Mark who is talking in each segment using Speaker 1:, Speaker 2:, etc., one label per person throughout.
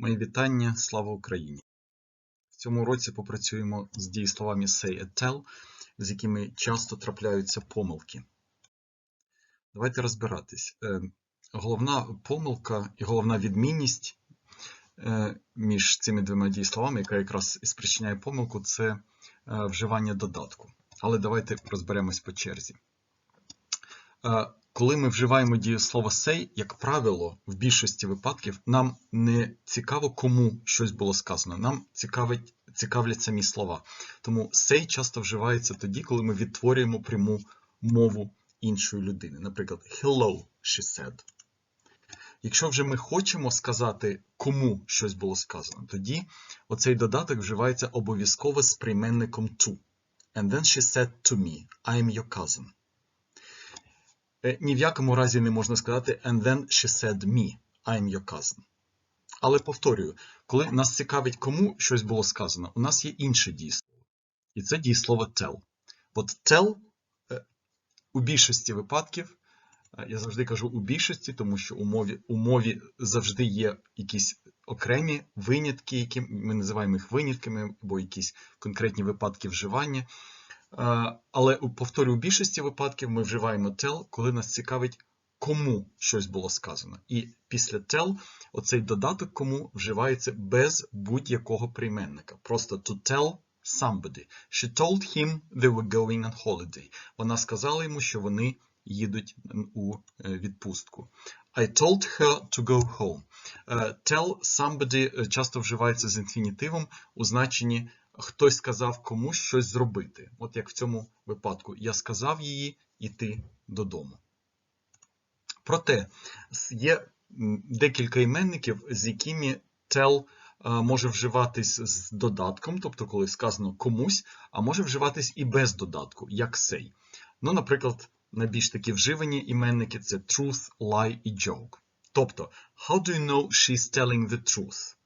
Speaker 1: Мої вітання, слава Україні! В цьому році попрацюємо з дієсловами say and tell, з якими часто трапляються помилки. Давайте розбиратись. Е, головна помилка і головна відмінність е, між цими двома дієсловами, яка якраз і спричиняє помилку, це е, вживання додатку. Але давайте розберемось по черзі. Коли ми вживаємо дієслово say, як правило, в більшості випадків нам не цікаво, кому щось було сказано. Нам цікавить, цікавлять самі слова. Тому say часто вживається тоді, коли ми відтворюємо пряму мову іншої людини. Наприклад, hello, she said. Якщо вже ми хочемо сказати, кому щось було сказано, тоді оцей додаток вживається обов'язково з прийменником to. And then she said to me, I am your cousin. Е, ні в якому разі не можна сказати and then she said me, I'm your cousin. Але повторюю, коли нас цікавить, кому щось було сказано, у нас є інше дієслово. І це дієслово tell. От tell е, у більшості випадків, е, я завжди кажу у більшості, тому що у мові, у мові завжди є якісь окремі винятки, які ми називаємо їх винятками, або якісь конкретні випадки вживання. Але повторюю, у більшості випадків ми вживаємо tell, коли нас цікавить, кому щось було сказано. І після tell оцей додаток кому вживається без будь-якого прийменника. Просто to tell somebody. She told him they were going on holiday. Вона сказала йому, що вони їдуть у е, відпустку. I told her to go home. Е, tell somebody е, часто вживається з інфінітивом у значенні хтось сказав комусь щось зробити. От як в цьому випадку, я сказав її йти додому. Проте є декілька іменників, з якими tell може вживатись з додатком, тобто, коли сказано комусь, а може вживатись і без додатку, як say. Ну, наприклад, найбільш такі вживані іменники це truth, lie і joke. Тобто, how do you know she's telling the truth?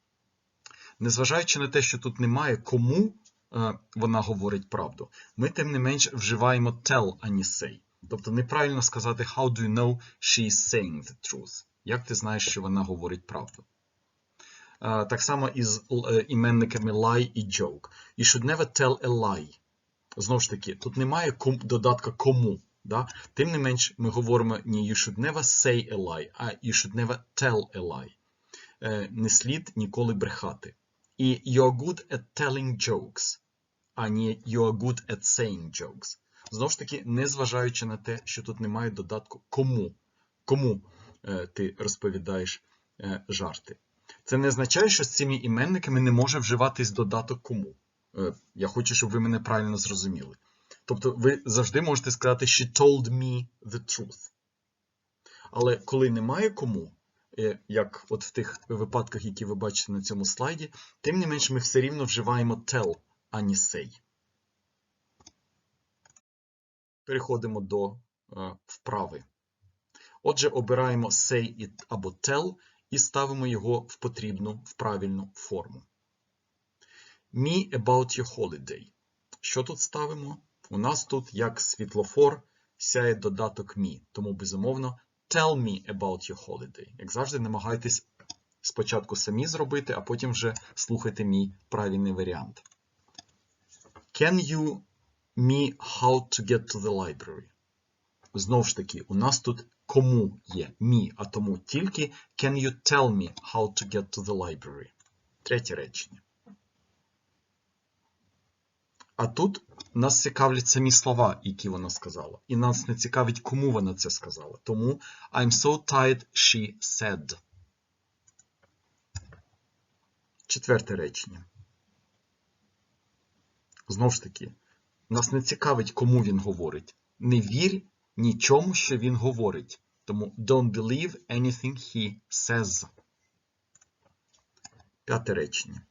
Speaker 1: Незважаючи на те, що тут немає кому е, вона говорить правду, ми тим не менш вживаємо tell, а не say. Тобто неправильно сказати how do you know she is saying the truth. Як ти знаєш, що вона говорить правду? Е, так само із е, іменниками lie і joke. You should never tell a lie. Знову ж таки, тут немає додатка кому. Да? Тим не менш, ми говоримо не you should never say a lie, а you should never tell a lie. Не слід ніколи брехати. І you're good at telling jokes, а не you're good at saying jokes. Знову ж таки, незважаючи на те, що тут немає додатку кому. Кому е, ти розповідаєш е, жарти. Це не означає, що з цими іменниками не може вживатись додаток кому. Е, я хочу, щоб ви мене правильно зрозуміли. Тобто, ви завжди можете сказати She told me the truth. Але коли немає кому, як от в тих випадках, які ви бачите на цьому слайді, тим не менш ми все рівно вживаємо tell, а не say. Переходимо до е, вправи. Отже, обираємо say або tell і ставимо його в потрібну, в правильну форму. Me about your holiday. Що тут ставимо? У нас тут, як світлофор, сяє додаток me, тому, безумовно, Tell me about your holiday. Як завжди, намагайтесь спочатку самі зробити, а потім вже слухайте мій правильний варіант. Can you me how to get to the library? Знову ж таки, у нас тут кому є me, а тому тільки Can you tell me how to get to the library? Третє речення. А тут нас цікавлять самі слова, які вона сказала. І нас не цікавить, кому вона це сказала. Тому I'm so tired, she said. Четверте речення. Знову ж таки, нас не цікавить, кому він говорить. Не вір нічому, що він говорить. Тому don't believe anything he says. П'яте речення.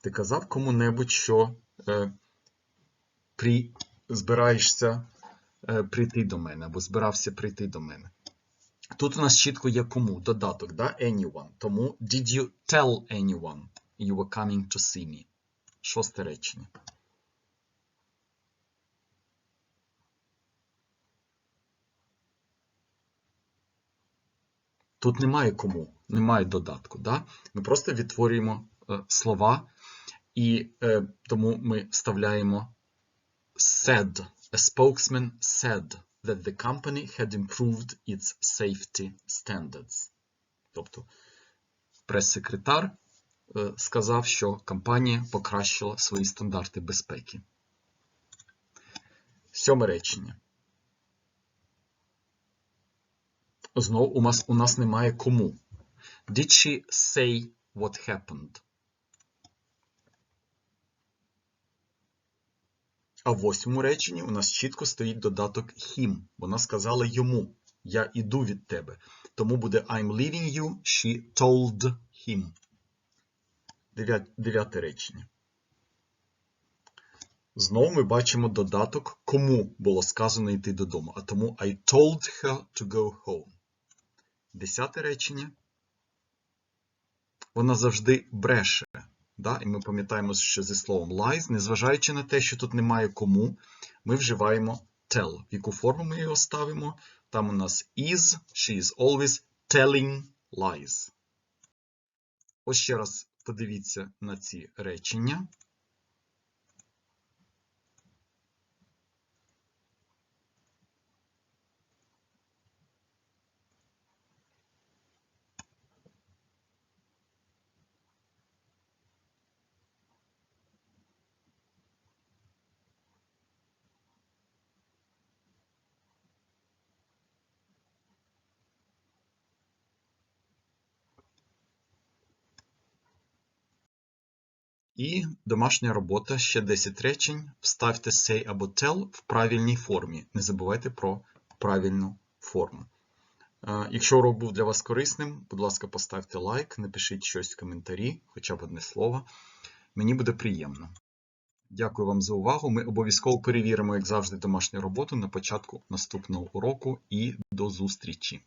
Speaker 1: Ти казав кому-небудь, що е, при, збираєшся е, прийти до мене, або збирався прийти до мене. Тут у нас чітко є кому додаток, да? anyone. Тому did you tell anyone you were coming to see me? Шосте речення. Тут немає кому, немає додатку. Да? Ми просто відтворюємо е, слова, і е, тому ми вставляємо said. A spokesman said that the company had improved its safety standards. Тобто прес-секретар е, сказав, що компанія покращила свої стандарти безпеки. Сьоме речення. Знову у нас, у нас немає кому. Did she say what happened? А в восьмому реченні у нас чітко стоїть додаток him. Вона сказала йому: Я іду від тебе. Тому буде I'm leaving you, she told him. Дев'я- Дев'яте речення. Знову ми бачимо додаток, кому було сказано йти додому. А тому I told her to go home. Десяте речення. Вона завжди бреше. Да? І ми пам'ятаємо, що зі словом lies, незважаючи на те, що тут немає кому, ми вживаємо tell. В яку форму ми його ставимо? Там у нас is, she is always telling lies. Ось ще раз подивіться на ці речення. І домашня робота, ще 10 речень. Вставте say або tell в правильній формі. Не забувайте про правильну форму. Е, Якщо урок був для вас корисним, будь ласка, поставте лайк, напишіть щось в коментарі, хоча б одне слово. Мені буде приємно. Дякую вам за увагу. Ми обов'язково перевіримо, як завжди, домашню роботу на початку наступного уроку і до зустрічі!